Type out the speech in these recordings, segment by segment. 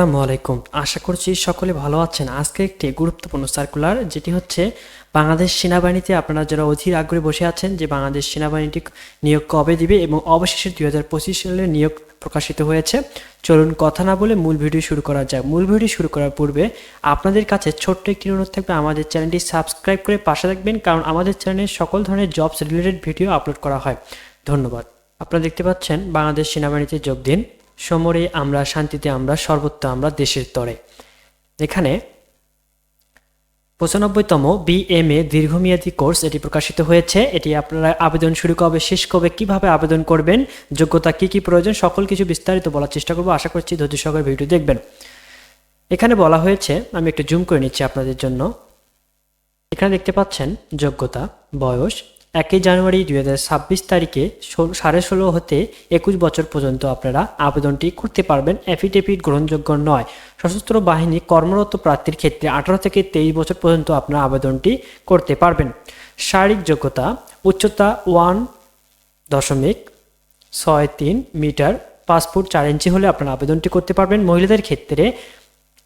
আসসালামু আলাইকুম। আশা করছি সকলে ভালো আছেন। আজকে একটি গুরুত্বপূর্ণ সার্কুলার যেটি হচ্ছে বাংলাদেশ সেনাবাহিনীতে আপনারা যারা অধীর আগ্রহে বসে আছেন যে বাংলাদেশ সেনাবাহিনীটি নিয়োগ কবে দিবে এবং অবশেষে দুই হাজার পঁচিশ সালে নিয়োগ প্রকাশিত হয়েছে, চলুন কথা না বলে মূল ভিডিও শুরু করা যায় মূল ভিডিও শুরু করার পূর্বে আপনাদের কাছে ছোট্ট একটি অনুরোধ থাকবে, আমাদের চ্যানেলটি সাবস্ক্রাইব করে পাশে রাখবেন কারণ আমাদের চ্যানেলে সকল ধরনের জবস রিলেটেড ভিডিও আপলোড করা হয়। ধন্যবাদ। আপনারা দেখতে পাচ্ছেন বাংলাদেশ সেনাবাহিনীতে যোগ দিন। সমরে আমরা, শান্তিতে আমরা, সর্বত্র আমরা দেশের তরে। এখানে পঁচানব্বইতম বিএমএ দীর্ঘমেয়াদী কোর্স এটি প্রকাশিত হয়েছে। এটি আপনারা আবেদন শুরু কবে, শেষ কবে, কীভাবে আবেদন করবেন, যোগ্যতা কি কি প্রয়োজন, সকল কিছু বিস্তারিত বলার চেষ্টা করব। আশা করছি ধৈর্য সহকারে ভিডিও দেখবেন। এখানে বলা হয়েছে, আমি একটু জুম করে নিচ্ছি আপনাদের জন্য। এখানে দেখতে পাচ্ছেন যোগ্যতা, বয়স একই জানুয়ারি দুই হাজার ছাব্বিশ তারিখে সাড়ে ষোলো হতে একুশ বছর পর্যন্ত আপনারা আবেদনটি করতে পারবেন। অ্যাফিডেভিট গ্রহণযোগ্য নয়। সশস্ত্র বাহিনী কর্মরত প্রার্থীর ক্ষেত্রে আঠারো থেকে তেইশ বছর পর্যন্ত আপনারা আবেদনটি করতে পারবেন। শারীরিক যোগ্যতা উচ্চতা ওয়ান দশমিক ছয় তিন মিটার পাঁচ ফুট চার ইঞ্চি হলে আপনারা আবেদনটি করতে পারবেন। মহিলাদের ক্ষেত্রে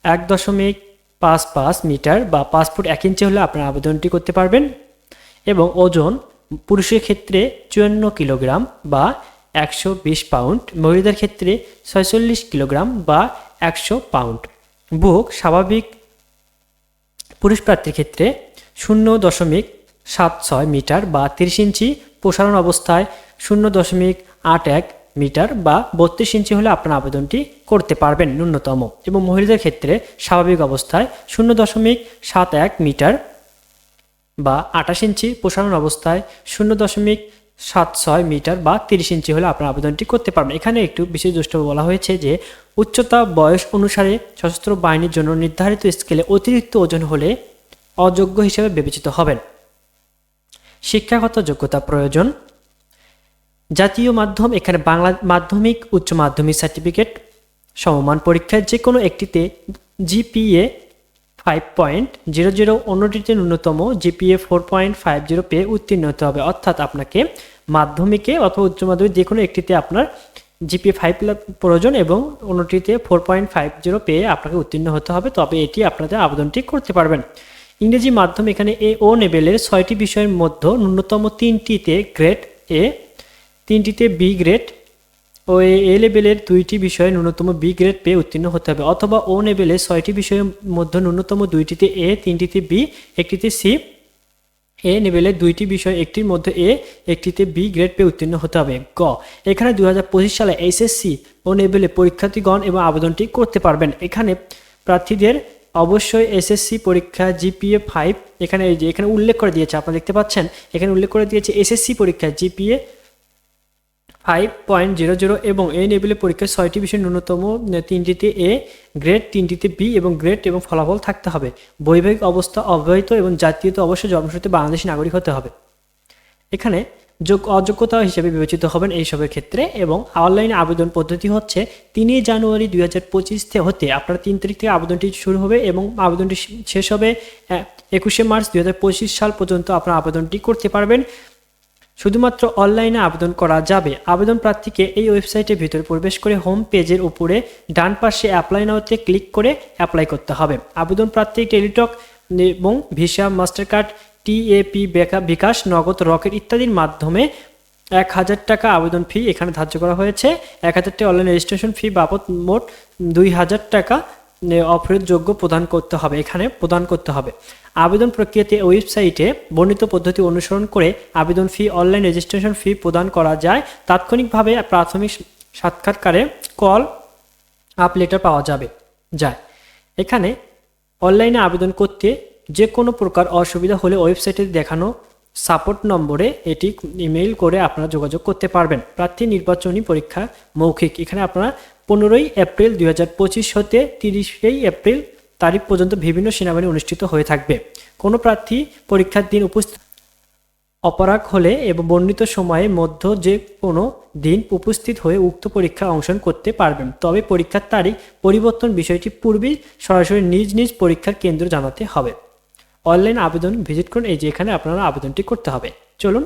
এক দশমিক পাঁচ পাঁচ মিটার বা পাঁচ ফুট এক ইঞ্চি হলে আপনারা আবেদনটি করতে পারবেন। এবং ওজন পুরুষের ক্ষেত্রে চুয়ান্ন কিলোগ্রাম বা একশো বিশ পাউন্ড, মহিলাদের ক্ষেত্রে ছয়চল্লিশ কিলোগ্রাম বা একশো পাউন্ড। বুক স্বাভাবিক পুরুষ প্রার্থীর ক্ষেত্রে শূন্য দশমিক সাত ছয় মিটার বা তিরিশ ইঞ্চি প্রসারণ অবস্থায় শূন্য দশমিক আট এক মিটার বা বত্রিশ ইঞ্চি হলে আপনার আবেদনটি করতে পারবেন ন্যূনতম। এবং মহিলাদের ক্ষেত্রে স্বাভাবিক অবস্থায় শূন্য দশমিক সাত এক মিটার বা আঠাশ ইঞ্চি প্রসারণ অবস্থায় শূন্য দশমিক সাত ছয় মিটার বা তিরিশ ইঞ্চি হলে আপনার আবেদনটি করতে পারবেন। এখানে একটু বিশেষ দুষ্ট বলা হয়েছে যে, উচ্চতা বয়স অনুসারে সশস্ত্র বাহিনীর জন্য নির্ধারিত স্কেলে অতিরিক্ত ওজন হলে অযোগ্য হিসেবে বিবেচিত হবেন। শিক্ষাগত যোগ্যতা প্রয়োজন। জাতীয় মাধ্যম, এখানে বাংলা মাধ্যমিক, উচ্চ মাধ্যমিক সার্টিফিকেট, সমমান পরীক্ষায় যে কোনো একটিতে GPA five point zero zero অন্যটিতে ন্যূনতম GPA four point five zero পেয়ে উত্তীর্ণ হতে হবে। অর্থাৎ আপনাকে মাধ্যমিকে অথবা উচ্চ মাধ্যমিক যে কোনো একটিতে আপনার জিপিএ ফাইভ প্রয়োজন এবং অন্যটিতে ফোর পয়েন্ট ফাইভ জিরো পেয়ে আপনাকে উত্তীর্ণ হতে হবে, তবে এটি আপনাদের আবেদনটি করতে পারবেন। ইংরেজি মাধ্যম এখানে এ ও লেভেলের ছয়টি বিষয়ের মধ্যে ন্যূনতম তিনটিতে গ্রেড এ তিনটিতে বি গ্রেড ও এ লেভেলের দুইটি বিষয়ে ন্যূনতম বি গ্রেড পেয়ে উত্তীর্ণ হতে হবে, অথবা ও লেভেলে ছয়টি বিষয়ের মধ্যে ন্যূনতম দুইটিতে এ তিনটিতে বি একটিতে সি এ লেভেলের দুইটি বিষয়, একটির মধ্যে এ একটিতে বি গ্রেড পেয়ে উত্তীর্ণ হতে হবে। গ, এখানে দুই হাজার পঁচিশ সালে এইচএসসি ও লেভেলে পরীক্ষার্থীগণ এবং আবেদনটি করতে পারবেন। এখানে প্রার্থীদের অবশ্যই এসএসসি পরীক্ষা জিপিএ ফাইভ এখানে এই যে এখানে উল্লেখ করে দিয়েছে, আপনারা দেখতে পাচ্ছেন, এখানে উল্লেখ করে দিয়েছে এসএসসি পরীক্ষা GPA five point zero zero এবং এই লেভেলের পরীক্ষায় ছয়টি বিষয় ন্যূনতম তিনটিতে এ গ্রেড তিনটিতে বি এবং গ্রেড এবং ফলাফল থাকতে হবে। বৈবাহিক অবস্থা অব্যাহত এবং জাতীয়তা অবশ্যই জন্মসূত্রে বাংলাদেশি নাগরিক হতে হবে। এখানে যোগ অযোগ্যতা হিসেবে বিবেচিত হবেন এইসবের ক্ষেত্রে এবং অনলাইনে আবেদন পদ্ধতি হচ্ছে তিনই জানুয়ারি দুই হাজার পঁচিশ হতে। আপনার তিন তারিখ থেকে আবেদনটি শুরু হবে এবং আবেদনটি শেষ হবে একুশে মার্চ দুই হাজার পঁচিশ সাল পর্যন্ত আপনার আবেদনটি করতে পারবেন। শুধুমাত্র অনলাইনে আবেদন করা যাবে। আবেদন প্রার্থীকে এই ওয়েবসাইটের ভিতরে প্রবেশ করে হোম পেজের উপরে ডান পাশে অ্যাপ্লাই নাওতে ক্লিক করে অ্যাপ্লাই করতে হবে। আবেদন প্রার্থী টেলিটক এবং Visa Mastercard TAP bKash, Nagad, Rocket ইত্যাদির মাধ্যমে এক হাজার টাকা আবেদন ফি এখানে ধার্য করা হয়েছে। এক হাজার টাকা অনলাইন রেজিস্ট্রেশন ফি বাবদ মোট দুই হাজার টাকা অফেরযোগ্য প্রদান করতে হবে, এখানে প্রদান করতে হবে। আবেদন প্রক্রিয়াতে ওয়েবসাইটে বর্ণিত পদ্ধতি অনুসরণ করে আবেদন ফি, অনলাইন রেজিস্ট্রেশন ফি প্রদান করা যায়। তাৎক্ষণিকভাবে প্রাথমিক সাক্ষাৎকারে কল, আপ লেটার পাওয়া যাবে, যায়। এখানে অনলাইনে আবেদন করতে যে কোনো প্রকার অসুবিধা হলে ওয়েবসাইটে দেখানো সাপোর্ট নম্বরে এটি ইমেইল করে আপনারা যোগাযোগ করতে পারবেন। প্রার্থী নির্বাচনী পরীক্ষা মৌখিক। এখানে আপনারা পনেরোই এপ্রিল দুই হতে তিরিশে এপ্রিল তারিখ পর্যন্ত বিভিন্ন সেনাবাহিনী অনুষ্ঠিত হয়ে থাকবে। কোনো প্রার্থী পরীক্ষার দিন উপস্থিত অপরাগ হলে এবং বর্ণিত সময়ের মধ্যে যে কোনো দিন উপস্থিত হয়ে উক্ত পরীক্ষা অংশগ্রহণ করতে পারবেন। তবে পরীক্ষার তারিখ পরিবর্তন বিষয়টি পূর্বেই সরাসরি নিজ নিজ পরীক্ষার কেন্দ্র জানাতে হবে। অনলাইন আবেদন ভিজিট করুন, এই যে এখানে আপনারা আবেদনটি করতে হবে। চলুন।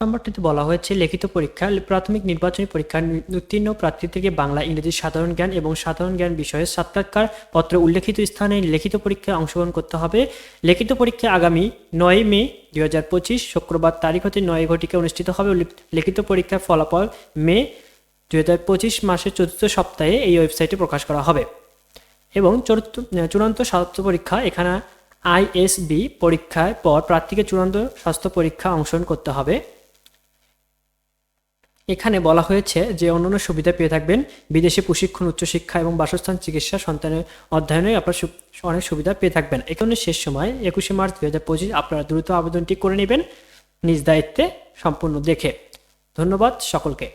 নম্বরটিতে বলা হয়েছে, লিখিত পরীক্ষা, প্রাথমিক নির্বাচনী পরীক্ষার উত্তীর্ণ প্রার্থী থেকে বাংলা, ইংরেজি সাধারণ জ্ঞান এবং সাধারণ জ্ঞান বিষয়ে সাক্ষাৎকার পত্রে উল্লেখিত স্থানে লিখিত পরীক্ষায় অংশগ্রহণ করতে হবে। লিখিত পরীক্ষা আগামী নয় মে দুই হাজার পঁচিশ, শুক্রবার তারিখ হতে নয় ঘটিকে অনুষ্ঠিত হবে। লিখিত পরীক্ষার ফলাফল মে দুই হাজার পঁচিশ মাসের চতুর্থ সপ্তাহে এই ওয়েবসাইটে প্রকাশ করা হবে। এবং চতুর্থ চূড়ান্ত স্বাস্থ্য পরীক্ষা এখানে আইএসবি পরীক্ষায় পর প্রার্থীকে চূড়ান্ত স্বাস্থ্য পরীক্ষা অংশগ্রহণ করতে হবে। এখানে বলা হয়েছে যে অন্যান্য সুবিধা পেয়ে থাকবেন। বিদেশে প্রশিক্ষণ, উচ্চশিক্ষা এবং বাসস্থান, চিকিৎসা, সন্তানের অধ্যয়নে আপনার অনেক সুবিধা পেয়ে থাকবেন। এখানে শেষ সময়, একুশে মার্চ দু হাজার পঁচিশ আপনারা দ্রুত আবেদনটি করে নেবেন। নিজ দায়িত্বে সম্পূর্ণ দেখে। ধন্যবাদ সকলকে।